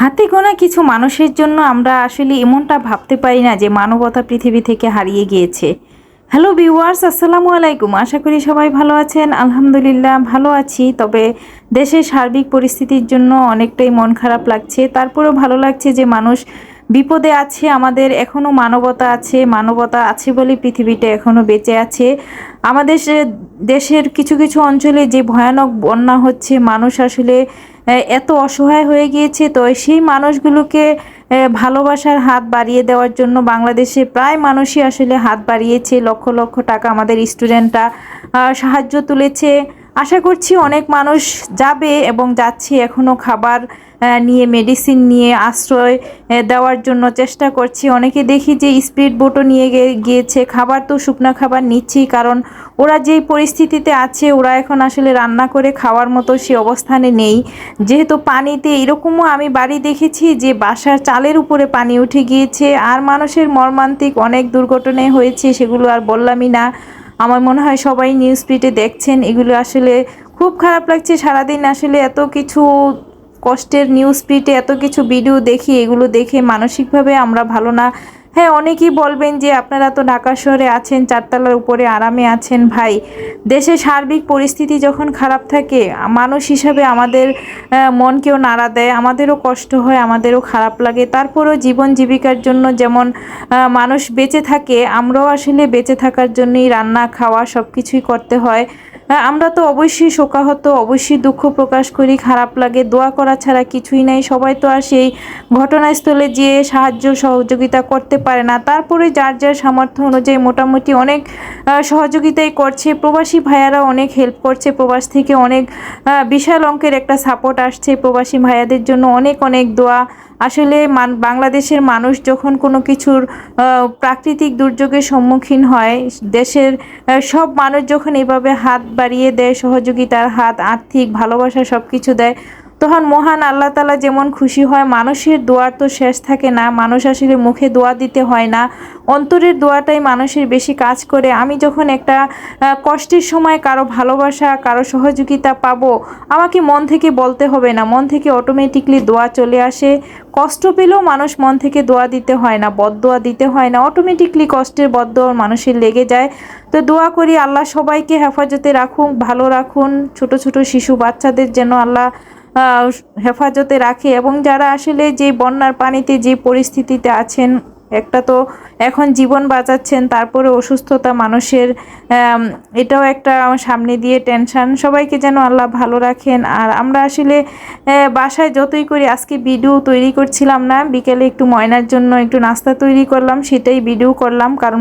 হাতে গোনা কিছু মানুষের জন্য আমরা আসলে এমনটা ভাবতে পারি না যে মানবতা পৃথিবী থেকে হারিয়ে গিয়েছে। হ্যালো ভিউয়ার্স আসসালামু আলাইকুম। আশা করি সবাই ভালো আছেন। আলহামদুলিল্লাহ ভালো আছি। তবে দেশের সার্বিক পরিস্থিতির জন্য অনেকটাই মন খারাপ লাগছে। তারপরেও ভালো লাগছে যে মানুষ বিপদে আছে, আমাদের এখনও মানবতা আছে মানবতা আছে বলে পৃথিবীটা এখনও বেঁচে আছে। আমাদের দেশের কিছু কিছু অঞ্চলে যে ভয়ানক বন্যা হচ্ছে, মানুষ আসলে এত অসহায় হয়ে গিয়েছে। তো সেই মানুষগুলোকে ভালোবাসার হাত বাড়িয়ে দেওয়ার জন্য বাংলাদেশে প্রায় মানুষই আসলে হাত বাড়িয়েছে। লক্ষ লক্ষ টাকা আমাদের স্টুডেন্টরা সাহায্য তুলেছে। আশা করছি অনেক মানুষ যাবে এবং যাচ্ছে এখনও খাবার নিয়ে মেডিসিন নিয়ে, আশ্রয় দেওয়ার জন্য চেষ্টা করছি। অনেকে দেখি যে স্পিড বোটও নিয়ে গিয়েছে। খাবার তো শুকনো খাবার নিচ্ছেই কারণ ওরা যেই পরিস্থিতিতে আছে, ওরা এখন আসলে রান্না করে খাওয়ার মতো সে অবস্থানে নেই। যেহেতু পানিতে এরকমও আমি বাড়ি দেখেছি যে বাসার চালের উপরে পানি উঠে গিয়েছে। আর মানুষের মর্মান্তিক অনেক দুর্ঘটনায় হয়েছে, সেগুলো আর বললামই না। আমার মনে হয় সবাই নিউজ ফিডে দেখছেন, এগুলো আসলে খুব খারাপ লাগছে। সারাদিন আসলে এত কিছু কষ্টের নিউজ ফিডে এত কিছু ভিডিও দেখি, এগুলো দেখে মানসিকভাবে আমরা ভালো না। হ্যাঁ অনেকেই বলবেন যে আপনারা তো ঢাকা শহরে আছেন চারতলার উপরে আরামে আছেন ভাই। দেশের সার্বিক পরিস্থিতি যখন খারাপ থাকে মানুষ হিসাবে আমাদের মনকেও নাড়া দেয় আমাদেরও কষ্ট হয় আমাদেরও খারাপ লাগে। তারপরেও জীবন জীবিকার জন্য যেমন মানুষ বেঁচে থাকে আমরাও আসলে বেঁচে থাকার জন্যই রান্না খাওয়া সব কিছুই করতে হ্যাঁ, আমরা তো অবশ্যই শোকাহত, অবশ্যই দুঃখ প্রকাশ করি, খারাপ লাগে, দোয়া করা ছাড়া কিছুই নাই। সবাই তো আর সেই ঘটনাস্থলে যেয়ে সাহায্য, সহযোগিতা করতে পারে না। তারপরে যার যার সামর্থ্য অনুযায়ী মোটামুটি অনেক সহযোগিতাই করছে। প্রবাসী ভাইয়ারা অনেক হেল্প করছে। প্রবাস থেকে অনেক বিশাল অঙ্কের একটা সাপোর্ট আসছে। প্রবাসী ভাইয়াদের জন্য অনেক অনেক দোয়া আসলে মান বাংলাদেশের মানুষ যখন কোনো কিছুর প্রাকৃতিক দুর্যোগের সম্মুখীন হয়, দেশের সব মানুষ যখন এভাবে হাত বাড়িয়ে দেয় সহযোগিতার হাত, আর্থিক ভালোবাসা সব কিছু দেয় তখন মহান আল্লাহ তালা যেমন খুশি হয়, মানুষের দোয়ার তো শেষ থাকে না, মানুষ আসলে মুখে দোয়া দিতে হয় না, অন্তরের দোয়াটাই মানুষের বেশি কাজ করে। আমি যখন একটা কষ্টের সময় কারও ভালোবাসা, কারও সহযোগিতা পাবো, আমাকে মন থেকে বলতে হবে না, মন থেকে অটোমেটিকলি দোয়া চলে আসে। কষ্ট পেলেও মানুষ মন থেকে দোয়া দিতে হয় না বদদোয়া দিতে হয় না অটোমেটিকলি কষ্টের বদদোয়া মানুষের লেগে যায়। তো দোয়া করি আল্লাহ সবাইকে হেফাজতে রাখুন ভালো রাখুন, ছোট ছোট শিশু বাচ্চাদের যেন আল্লাহ হেফাজতে রাখে এবং যারা আসলে যে বন্যার পানিতে যে পরিস্থিতিতে আছেন, একটা তো এখন জীবন বাঁচাচ্ছেন তারপরে অসুস্থতা মানুষের এটাও একটা সামনে দিয়ে টেনশন। সবাইকে যেন আল্লাহ ভালো রাখেন। আর আমরা আসলে বাসায় যতই করি, আজকে ভিডিও তৈরি করছিলাম না, বিকেলে একটু ময়নার জন্য একটু নাস্তা তৈরি করলাম, সেটাই ভিডিও করলাম, কারণ